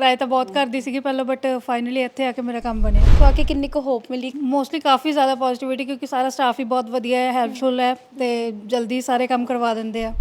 Try ਤਾਂ ਬਹੁਤ ਕਰਦੀ ਸੀਗੀ ਪਹਿਲਾਂ ਬਟ ਫਾਈਨਲੀ ਇੱਥੇ ਆ ਕੇ ਮੇਰਾ ਕੰਮ ਬਣਿਆ। ਤੋਂ ਆ ਕੇ ਕਿੰਨੀ ਕੁ ਹੋਪ ਮਿਲੀ? ਮੋਸਟਲੀ ਕਾਫੀ ਜ਼ਿਆਦਾ ਪੋਜ਼ਿਟਿਵਿਟੀ ਕਿਉਂਕਿ ਸਾਰਾ ਸਟਾਫ ਹੀ ਬਹੁਤ ਵਧੀਆ ਹੈ ਹੈਲਪਫੁਲ ਹੈ ਤੇ ਜਲਦੀ ਸਾਰੇ ਕੰਮ ਕਰਵਾ ਦਿੰਦੇ ਆ।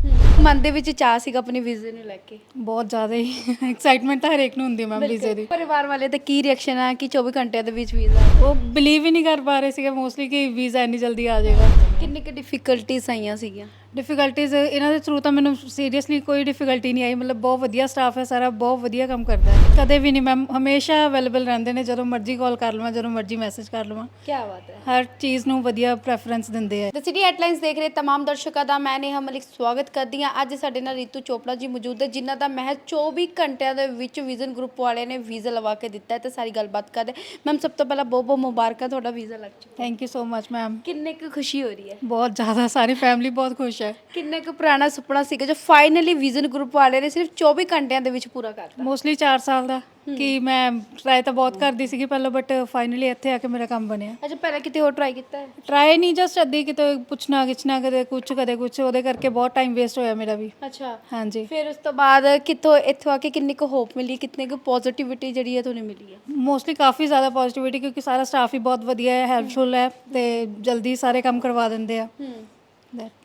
ਮਨ ਦੇ ਵਿੱਚ ਚਾਹ ਸੀਗਾ ਆਪਣੀ ਵੀਜ਼ੇ ਨੂੰ ਲੈ ਕੇ? ਬਹੁਤ ਜ਼ਿਆਦਾ ਹੀ। ਐਕਸਾਈਟਮੈਂਟ ਤਾਂ ਹਰੇਕ ਨੂੰ ਹੁੰਦੀ ਹੈ ਮੈਮ ਵੀਜ਼ੇ ਦੀ। ਪਰਿਵਾਰ ਵਾਲੇ ਦਾ ਕੀ ਰਿਐਕਸ਼ਨ ਆ? ਕਿ 24 ਘੰਟਿਆਂ ਦੇ ਵਿੱਚ ਵੀਜ਼ਾ ਉਹ ਬਿਲੀਵ ਹੀ ਨਹੀਂ ਕਰ ਪਾ ਰਹੇ ਸੀਗੇ ਮੋਸਟਲੀ ਕਿ ਵੀਜ਼ਾ ਇੰਨੀ ਜਲਦੀ ਆ ਜਾਏਗਾ। ਕਿੰਨੀ ਕੁ ਡਿਫਿਕਲਟੀਜ਼ ਆਈਆਂ ਸੀਗੀਆਂ? ਡਿਫਿਕਲਟੀਜ਼ ਇਹਨਾਂ ਦੇ ਥਰੂ ਤਾਂ ਮੈਨੂੰ ਸੀਰੀਅਸਲੀ ਕੋਈ ਡਿਫਿਕਲਟੀ ਨਹੀਂ ਆਈ। ਮਤਲਬ ਬਹੁਤ ਵਧੀਆ ਸਟਾਫ ਹੈ ਸਾਰਾ ਬਹੁਤ ਵਧੀਆ ਕੰਮ ਕਰਦਾ ਹੈ। ਕਦੇ ਵੀ ਨਹੀਂ ਮੈਮ ਹਮੇਸ਼ਾ ਅਵੇਲੇਬਲ ਰਹਿੰਦੇ ਨੇ ਜਦੋਂ ਮਰਜ਼ੀ ਕਾਲ ਕਰ ਲਵਾਂ ਜਦੋਂ ਮਰਜ਼ੀ ਮੈਸੇਜ ਕਰ ਲਵਾਂ। ਕੀ ਬਾਤ ਹੈ। ਹਰ ਚੀਜ਼ ਨੂੰ ਵਧੀਆ ਪ੍ਰੈਫਰੈਂਸ ਦਿੰਦੇ ਆ। ਦ ਸਿਟੀ ਹੈਡਲਾਈਨਸ ਦੇਖ ਰਹੇ ਤਮਾਮ ਦਰਸ਼ਕਾਂ ਦਾ ਮੈਂ ਨੇਹਾ ਮਲਿਕ ਸਵਾਗਤ ਕਰਦੀ ਹਾਂ। ਅੱਜ ਸਾਡੇ ਨਾਲ ਰੀਤੂ ਚੋਪੜਾ ਜੀ ਮੌਜੂਦ ਹੈ ਜਿਨ੍ਹਾਂ ਦਾ ਮਹਿਜ 24 ਘੰਟਿਆਂ ਦੇ ਵਿੱਚ ਵਿਜ਼ਨ ਗਰੁੱਪ ਵਾਲਿਆਂ ਨੇ ਵੀਜ਼ਾ ਲਵਾ ਕੇ ਦਿੱਤਾ ਹੈ ਤੇ ਸਾਰੀ ਗੱਲਬਾਤ ਕਰਦੇ ਮੈਮ ਸਭ ਤੋਂ ਪਹਿਲਾਂ ਬਹੁਤ ਬਹੁਤ ਮੁਬਾਰਕਾਂ ਤੁਹਾਡਾ ਵੀਜ਼ਾ ਲੱਗ ਚੁੱਕਾ thank you so much ma'am ਕਿੰਨੇ ਕੁ ਖੁਸ਼ੀ ਹੋ ਰਹੀ ਹੈ? ਬਹੁਤ ਜ਼ਿਆਦਾ ਸਾਰੀ ਫੈਮਿਲੀ ਬਹੁਤ ਖੁਸ਼ ਹੈ। ਕਿੰਨੇ ਕੁ ਪੁਰਾਣਾ ਸੁਪਨਾ ਸੀਗਾ ਜੋ ਫਾਈਨਲੀ ਵਿਜ਼ਨ ਗਰੁੱਪ ਵਾਲਿਆਂ ਨੇ ਸਿਰਫ 24 ਘੰਟਿਆਂ ਦੇ ਵਿੱਚ ਪੂਰਾ ਕਰਤਾ। ਮੋਸਟਲੀ 4 ਸਾਲ ਦਾ ਕਿ ਮੈਂ ਟਰਾਈ ਤਾਂ ਬਹੁਤ ਕਰਦੀ ਸੀਗੀ ਪਹਿਲਾਂ ਬਟ ਫਾਈਨਲੀ ਇੱਥੇ ਆ ਕੇ ਮੇਰਾ ਕੰਮ ਬਣਿਆ। ਅੱਛਾ ਪਹਿਲਾਂ ਕਿਤੇ ਹੋਰ ਟਰਾਈ ਕੀਤਾ ਹੈ? ਟਰਾਈ ਨਹੀਂ ਜਸਟ ਅੱਧੀ ਕਿਤੇ ਪੁੱਛਣਾ ਕਿਛਣਾ ਕਦੇ ਕੁਝ ਕਦੇ ਕੁਝ ਉਹਦੇ ਕਰਕੇ ਬਹੁਤ ਟਾਈਮ ਵੇਸਟ ਹੋਇਆ ਮੇਰਾ ਵੀ। ਅੱਛਾ ਹਾਂਜੀ। ਫਿਰ ਉਸ ਤੋਂ ਬਾਅਦ ਕਿੱਥੋਂ ਇੱਥੋਂ ਆ ਕੇ ਕਿੰਨੀ ਕੁ ਹੋਪ ਮਿਲੀ ਕਿੰਨੀ ਕੁ ਪੋਜ਼ਿਟਿਵਿਟੀ ਜਿਹੜੀ ਹੈ ਤੁਹਾਨੂੰ ਮਿਲੀ ਹੈ? ਮੋਸਟਲੀ ਕਾਫੀ ਜ਼ਿਆਦਾ ਪੋਜ਼ਿਟਿਵਿਟੀ ਕਿਉਂਕਿ ਸਾਰਾ ਸਟਾਫ ਹੀ ਬਹੁਤ ਵਧੀਆ ਹੈ ਹੈਲਪਫੁਲ ਹੈ ਤੇ ਜਲਦੀ ਸਾਰੇ ਕੰਮ ਕਰਵਾ ਦਿੰਦੇ ਆ। ਹੂੰ।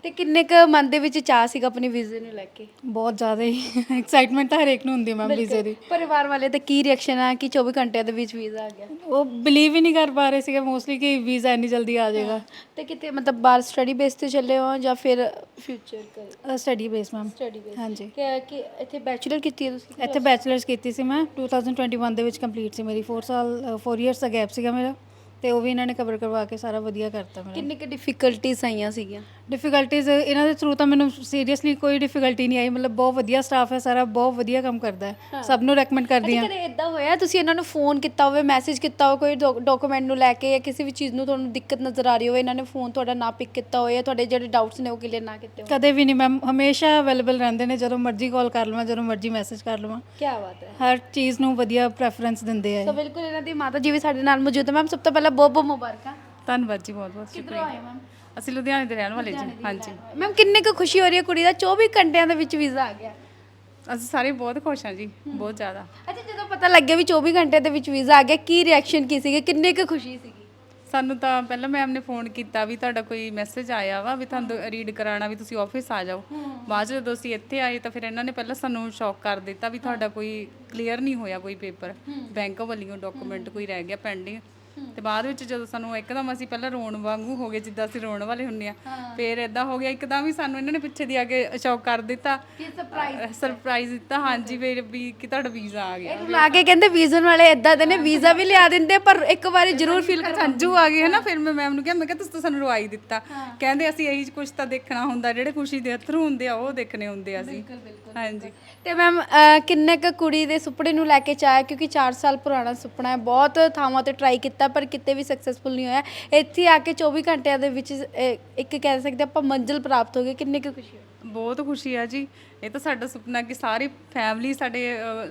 ਤੇ ਕਿੰਨੇ ਕੁ ਮਨ ਦੇ ਵਿੱਚ ਚਾਹ ਸੀਗਾ ਆਪਣੀ ਵੀਜ਼ੇ ਨੂੰ ਲੈ ਕੇ? ਬਹੁਤ ਜ਼ਿਆਦਾ ਹੀ ਐਕਸਾਈਟਮੈਂਟ ਤਾਂ ਹਰੇਕ ਨੂੰ ਹੁੰਦੀ ਮੈਮ ਵੀਜ਼ੇ ਦੀ। ਪਰਿਵਾਰ ਵਾਲੇ ਦਾ ਕੀ ਰਿਐਕਸ਼ਨ ਆ ਕਿ 24 ਘੰਟਿਆਂ ਦੇ ਵਿੱਚ ਵੀਜ਼ਾ ਆ ਗਿਆ? ਉਹ ਬਿਲੀਵ ਹੀ ਨਹੀਂ ਕਰ ਪਾ ਰਹੇ ਸੀਗੇ ਮੋਸਟਲੀ ਕਿ ਵੀਜ਼ਾ ਇੰਨੀ ਜਲਦੀ ਆ ਜਾਏਗਾ। ਤੇ ਕਿਤੇ ਮਤਲਬ ਬਾਹਰ ਸਟੱਡੀ ਬੇਸ ਤੇ ਚੱਲੇ ਹੋ ਜਾਂ ਫਿਰ ਫਿਊਚਰ ਕਰ? Study base ma'am study base ਹਾਂਜੀ। ਕਿ ਕਿ ਇੱਥੇ ਬੈਚਲਰ ਕੀਤੀ ਹੈ ਤੁਸੀਂ? ਇੱਥੇ ਬੈਚਲਰਸ ਕੀਤੀ ਸੀ ਮੈਂ। 2021 ਦੇ ਵਿੱਚ ਕੰਪਲੀਟ ਸੀ ਮੇਰੀ। 4 ਸਾਲ 4 ਇਅਰਸ ਦਾ ਗੈਪ ਸੀਗਾ ਮੇਰਾ। ਤੇ ਉਹ ਵੀ ਇਹਨਾਂ ਨੇ ਕਵਰ ਕਰਵਾ ਕੇ ਸਾਰਾ ਵਧੀਆ ਕਰਤਾ ਮੇਰਾ। ਕਿੰਨੀ ਕੁ ਡਿਫਿਕਲਟੀਜ਼ ਆਈਆਂ ਸੀਗੀਆਂ? ਡਿਫਿਕਲਟੀਜ਼ ਇਹਨਾਂ ਦੇ ਥਰੂ ਤਾਂ ਮੈਨੂੰ ਸੀਰੀਅਸਲੀ ਕੋਈ ਡਿਫਿਕਲਟੀ ਨਹੀਂ ਆਈ। ਮਤਲਬ ਬਹੁਤ ਵਧੀਆ ਸਟਾਫ ਹੈ ਸਾਰਾ ਬਹੁਤ ਵਧੀਆ ਕੰਮ ਕਰਦਾ ਹੈ। ਸਭ ਨੂੰ ਰეკਮੈਂਡ ਕਰਦੀ ਹਾਂ। ਕਦੇ ਇਦਾਂ ਹੋਇਆ ਤੁਸੀਂ ਇਹਨਾਂ ਨੂੰ ਫੋਨ ਕੀਤਾ ਹੋਵੇ ਮੈਸੇਜ ਕੀਤਾ ਹੋਵੇ ਕੋਈ ਡਾਕੂਮੈਂਟ ਨੂੰ ਲੈ ਕੇ ਜਾਂ ਕਿਸੇ ਵੀ ਚੀਜ਼ ਨੂੰ ਤੁਹਾਨੂੰ ਦਿੱਕਤ ਨਜ਼ਰ ਆ ਰਹੀ ਹੋਵੇ ਇਹਨਾਂ ਨੇ ਫੋਨ ਤੁਹਾਡਾ ਨਾ ਪਿਕ ਕੀਤਾ ਹੋਵੇ ਜਾਂ ਤੁਹਾਡੇ ਜਿਹੜੇ ਡਾਊਟਸ ਨੇ ਉਹ ਕਲੀਅਰ ਨਾ ਕੀਤੇ ਹੋਣ। ਕਦੇ ਵੀ ਨਹੀਂ ਮੈਮ ਹਮੇਸ਼ਾ ਅਵੇਲੇਬਲ ਰਹਿੰਦੇ ਨੇ ਜਦੋਂ ਮਰਜ਼ੀ ਕਾਲ ਕਰ ਲਵਾਂ ਜਦੋਂ ਮਰਜ਼ੀ ਮੈਸੇਜ ਕਰ ਲਵਾਂ। ਕੀ ਬਾਤ ਹੈ। ਹਰ ਚੀਜ਼ ਨੂੰ ਵਧੀਆ ਪ੍ਰੈਫਰੈਂਸ ਦਿੰਦੇ ਸੋ ਆ ਬਿਲਕੁਲ ਇਹਨਾਂ ਦੀ ਮਾਤਾ ਜੀ ਵੀ ਸਾਡੇ ਨਾਲ ਮੌਜੂਦ ਹੈ। ਮੈਮ ਸਭ ਤੋਂ ਪਹਿਲਾਂ ਬਹੁਤ ਬਹੁਤ ਮੁਬਾਰਕਾਂ। ਧੰਨਵਾਦ ਜੀ ਬਹੁਤ ਬਹੁਤ ਕਿੱਧਰੋਂ ਆਏ ਮੈਮ? ਅਸੀਂ ਲੁਧਿਆਣੇ ਦੇ ਰਹਿਣ ਵਾਲੇ ਜੀ ਹਾਂਜੀ। ਮੈਮ ਕਿੰਨੇ ਕੁ ਖੁਸ਼ੀ ਹੋ ਰਹੀ ਹੈ ਕੁੜੀ ਦਾ? 24 ਘੰਟਿਆਂ ਦੇ ਵਿੱਚ ਵੀਜ਼ਾ ਆ ਗਿਆ। ਅਸੀਂ ਸਾਰੇ ਬਹੁਤ ਖੁਸ਼ ਹਾਂ ਜੀ ਬਹੁਤ ਜ਼ਿਆਦਾ। ਅੱਛਾ ਜਦੋਂ ਪਤਾ ਲੱਗਿਆ ਵੀ 24 ਘੰਟੇ ਦੇ ਵਿੱਚ ਵੀਜ਼ਾ ਆ ਗਿਆ ਕੀ ਰਿਐਕਸ਼ਨ ਕੀ ਸੀਗੇ? ਕਿੰਨੇ ਕੁ ਖੁਸ਼ੀ ਸੀਗੀ? ਸਾਨੂੰ ਤਾਂ ਪਹਿਲਾਂ ਮੈਮ ਨੇ ਫੋਨ ਕੀਤਾ ਵੀ ਤੁਹਾਡਾ ਕੋਈ ਮੈਸੇਜ ਆਇਆ ਵਾ ਵੀ ਤੁਹਾਨੂੰ ਰੀਡ ਕਰਾਉਣਾ ਵੀ ਤੁਸੀਂ ਆਫਿਸ ਆ ਜਾਓ। ਬਾਅਦ ਜਦੋਂ ਅਸੀਂ ਇੱਥੇ ਆਏ ਤਾਂ ਫਿਰ ਇਹਨਾਂ ਨੇ ਪਹਿਲਾਂ ਸਾਨੂੰ ਸ਼ੌਕ ਕਰ ਦਿੱਤਾ ਵੀ ਤੁਹਾਡਾ ਕੋਈ ਕਲੀਅਰ ਨਹੀਂ ਹੋਇਆ ਕੋਈ ਪੇਪਰ ਬੈਂਕ ਵੱਲੋਂ ਡਾਕੂਮੈਂਟ ਕੋਈ ਰਹਿ ਗਿਆ ਪੈਂਡਿੰਗ ਤੇ ਬਾਅਦ ਵਿੱਚ ਜਦੋਂ ਸਾਨੂੰ ਇੱਕਦਮ ਅਸੀਂ ਪਹਿਲਾਂ ਰੋਣ ਵਾਂਗੂ ਹੋ ਗਏ ਜਿੱਦਾਂ ਅਸੀਂ ਰੋਣ ਵਾਲੇ ਹੁੰਨੇ ਆ ਫਿਰ ਇਦਾਂ ਹੋ ਗਿਆ ਇੱਕਦਮ ਹੀ ਸਾਨੂੰ ਇਹਨਾਂ ਨੇ ਪਿੱਛੇ ਦੀ ਆ ਕੇ ਸ਼ੌਕ ਕਰ ਦਿੱਤਾ। ਕੀ ਸਰਪ੍ਰਾਈਜ਼ ਸਰਪ੍ਰਾਈਜ਼ ਦਿੱਤਾ। ਹਾਂਜੀ ਵੀ ਵੀ ਕਿ ਤੁਹਾਡਾ ਵੀਜ਼ਾ ਆ ਗਿਆ। ਲਾ ਕੇ ਕਹਿੰਦੇ ਵੀਜ਼ਨ ਵਾਲੇ ਇਦਾਂ ਦੇ ਨੇ ਵੀਜ਼ਾ ਵੀ ਲਿਆ ਦਿੰਦੇ ਪਰ ਇੱਕ ਵਾਰੀ ਜ਼ਰੂਰ ਫੀਲ ਫਿਰ ਸੰਜੂ ਆ ਗਏ ਹਨਾ ਫਿਰ ਮੈਂ ਮੈਮ ਨੂੰ ਕਿਹਾ ਮੈਂ ਕਿਹਾ ਤੁਸੀਂ ਤਾਂ ਸਾਨੂੰ ਰਵਾਈ ਦਿੱਤਾ। ਕਹਿੰਦੇ ਅਸੀਂ ਇਹੀ ਕੁਝ ਤਾਂ ਦੇਖਣਾ ਹੁੰਦਾ ਜਿਹੜੇ ਖੁਸ਼ੀ ਦੇ ਅਥਰੂ ਹੁੰਦੇ ਆ ਉਹ ਦੇਖਣੇ ਹੁੰਦੇ ਆ ਅਸੀਂ। ਹਾਂਜੀ। ਤੇ ਮੈਮ ਕਿੰਨੇ ਕੁ ਕੁੜੀ ਦੇ ਸੁਪਨੇ ਨੂੰ ਲੈ ਕੇ ਚਾਹਿਆ? ਕਿਉਂਕਿ 4 ਸਾਲ ਪੁਰਾਣਾ ਸੁਪਨਾ ਹੈ ਬਹੁਤ ਥਾਵਾਂ ਤੇ ਟਰਾਈ ਕੀਤਾ ਪਰ ਕਿਤੇ ਵੀ ਸਕਸੈਸਫੁਲ ਨਹੀਂ ਹੋਇਆ। ਇੱਥੇ ਆ ਕੇ 24 ਘੰਟਿਆਂ ਦੇ ਵਿੱਚ ਅਹ, ਇੱਕ ਕਹਿ ਸਕਦੇ ਆਪਾਂ ਮੰਜ਼ਿਲ ਪ੍ਰਾਪਤ ਹੋ ਗਈ। ਕਿੰਨੀ ਕੁ ਖੁਸ਼ੀ ਹੋਈ? ਬਹੁਤ ਖੁਸ਼ੀ ਆ ਜੀ। ਇਹ ਤਾਂ ਸਾਡਾ ਸੁਪਨਾ ਕਿ ਸਾਰੀ ਫੈਮਿਲੀ ਸਾਡੇ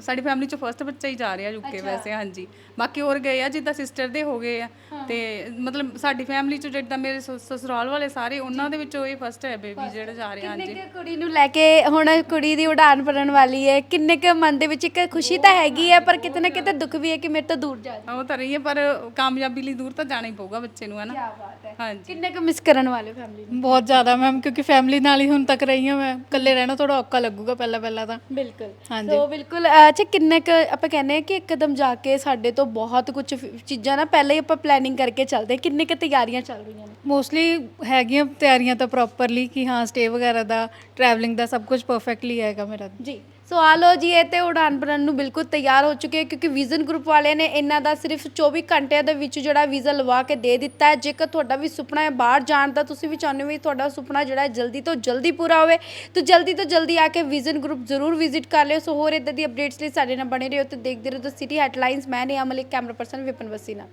ਸਾਡੀ ਫੈਮਿਲੀ ਚੋਂ ਫਰਸਟ ਬੱਚਾ ਹੀ ਜਾ ਰਿਹਾ ਯੂਕੇ ਵੈਸੇ ਹਾਂਜੀ। ਬਾਕੀ ਹੋਰ ਗਏ ਆ ਜਿੱਦਾਂ ਸਿਸਟਰ ਦੇ ਹੋ ਗਏ ਆ। ਤੇ ਮਤਲਬ ਸਾਡੀ ਫੈਮਿਲੀ ਚੋਂ ਜਿੱਦਾਂ ਮੇਰੇ ਸਸੁਰਾਲ ਵਾਲੇ ਸਾਰੇ ਉਹਨਾਂ ਦੇ ਵਿੱਚੋਂ ਇਹ ਫਸਟ ਹੈ ਬੇਬੀ ਜਿਹੜਾ ਜਾ ਰਿਹਾ ਹਾਂਜੀ। ਕਿੰਨੇ ਕੁ ਕੁੜੀ ਨੂੰ ਲੈ ਕੇ ਹੁਣ ਕੁੜੀ ਦੀ ਉਡਾਨ ਭਰਨ ਵਾਲੀ ਹੈ? ਕਿੰਨੇ ਕੁ ਮਨ ਦੇ ਵਿੱਚ ਇੱਕ ਖੁਸ਼ੀ ਤਾਂ ਹੈਗੀ ਹੈ ਪਰ ਕਿਤੇ ਨਾ ਕਿਤੇ ਦੁੱਖ ਵੀ ਹੈ ਕਿ ਮੇਰੇ ਤੋਂ ਦੂਰ ਜਾ ਰਹੀ ਉਹ ਤਾਂ ਰਹੀ ਹੈ ਪਰ ਕਾਮਯਾਬੀ ਲਈ ਦੂਰ ਤਾਂ ਜਾਣਾ ਹੀ ਪਊਗਾ ਬੱਚੇ ਨੂੰ ਹਨਾ ਬਾਤ ਹੈ। ਹਾਂਜੀ। ਕਿੰਨੇ ਕੁ ਮਿਸ ਕਰਨ ਵਾਲੇ ਫੈਮਿਲੀ ਨੂੰ? ਬਹੁਤ ਜ਼ਿਆਦਾ ਮੈਮ ਕਿਉਂਕਿ ਫੈਮਿਲੀ ਨਾਲ ਹੀ ਹੁਣ ਤੱਕ ਰਹੀ ਹਾਂ ਮੈਂ। ਇਕੱਲੇ ਰਹਿਣਾ ਥੋੜਾ ਔਖਾ ਲੱਗੂਗਾ ਪਹਿਲਾਂ ਪਹਿਲਾਂ ਤਾਂ। ਬਿਲਕੁਲ। ਹਾਂਜੀ। ਸੋ ਬਿਲਕੁਲ ਅਹ, ਅੱਛਾ ਕਿੰਨੇ ਕੁ ਆਪਾਂ ਕਹਿੰਦੇ ਆ ਕਿ ਇੱਕਦਮ ਜਾ ਕੇ ਸਾਡੇ ਤੋਂ ਬਹੁਤ ਕੁਝ ਚੀਜ਼ਾਂ ਨਾ ਪਹਿਲਾਂ ਹੀ ਆਪਾਂ ਪਲੈਨਿੰਗ ਕਰਕੇ ਚੱਲਦੇ ਹਾਂ। ਕਿੰਨੇ ਕੁ ਤਿਆਰੀਆਂ ਚੱਲ ਰਹੀਆਂ ਨੇ? ਮੋਸਟਲੀ ਹੈਗੀਆਂ ਤਿਆਰੀਆਂ ਤਾਂ ਪ੍ਰੋਪਰਲੀ ਕਿ ਹਾਂ ਸਟੇ ਵਗੈਰਾ ਦਾ ਟਰੈਵਲਿੰਗ ਦਾ ਸਭ ਕੁਝ ਪਰਫੈਕਟਲੀ ਹੈਗਾ ਮੇਰਾ। ਜੀ। ਸੋ ਆ ਲੋ ਜੀ, ਇਹ ਤੇ ਉਡਾਨ ਭਰਨ ਨੂੰ ਬਿਲਕੁਲ ਤਿਆਰ ਹੋ ਚੁੱਕੇ ਹੈ ਕਿਉਂਕਿ ਵਿਜ਼ਨ ਗਰੁੱਪ ਵਾਲਿਆਂ ਨੇ ਇਹਨਾਂ ਦਾ ਸਿਰਫ 24 ਘੰਟਿਆਂ ਦੇ ਵਿੱਚ ਜਿਹੜਾ ਵੀਜ਼ਾ ਲਵਾ ਕੇ ਦੇ ਦਿੱਤਾ ਹੈ। ਜੇਕਰ ਤੁਹਾਡਾ ਵੀ ਸੁਪਨਾ ਹੈ ਬਾਹਰ ਜਾਣ ਦਾ, ਤੁਸੀਂ ਵੀ ਚਾਹੁੰਦੇ ਹੋ ਵੀ ਤੁਹਾਡਾ ਸੁਪਨਾ ਜਿਹੜਾ ਹੈ ਜਲਦੀ ਤੋਂ ਜਲਦੀ ਪੂਰਾ ਹੋਵੇ, ਤਾਂ ਜਲਦੀ ਤੋਂ ਜਲਦੀ ਆ ਕੇ ਵਿਜ਼ਨ ਗਰੁੱਪ ਜ਼ਰੂਰ ਵਿਜ਼ਿਟ ਕਰ ਲਿਓ। ਸੋ ਹੋਰ ਇਦਾਂ ਦੀ ਅਪਡੇਟਸ ਲਈ ਸਾਡੇ ਨਾਲ ਬਣੇ ਰਹੋ ਤੇ ਦੇਖਦੇ ਰਹੋ ਦ ਸਿਟੀ ਹੈਡਲਾਈਨਸ ਮੈਂ ਨੇ ਅਮਲਿਕ ਕੈਮਰਾ ਪਰਸਨ ਵਿਪਨ ਵਸੀਨਾ।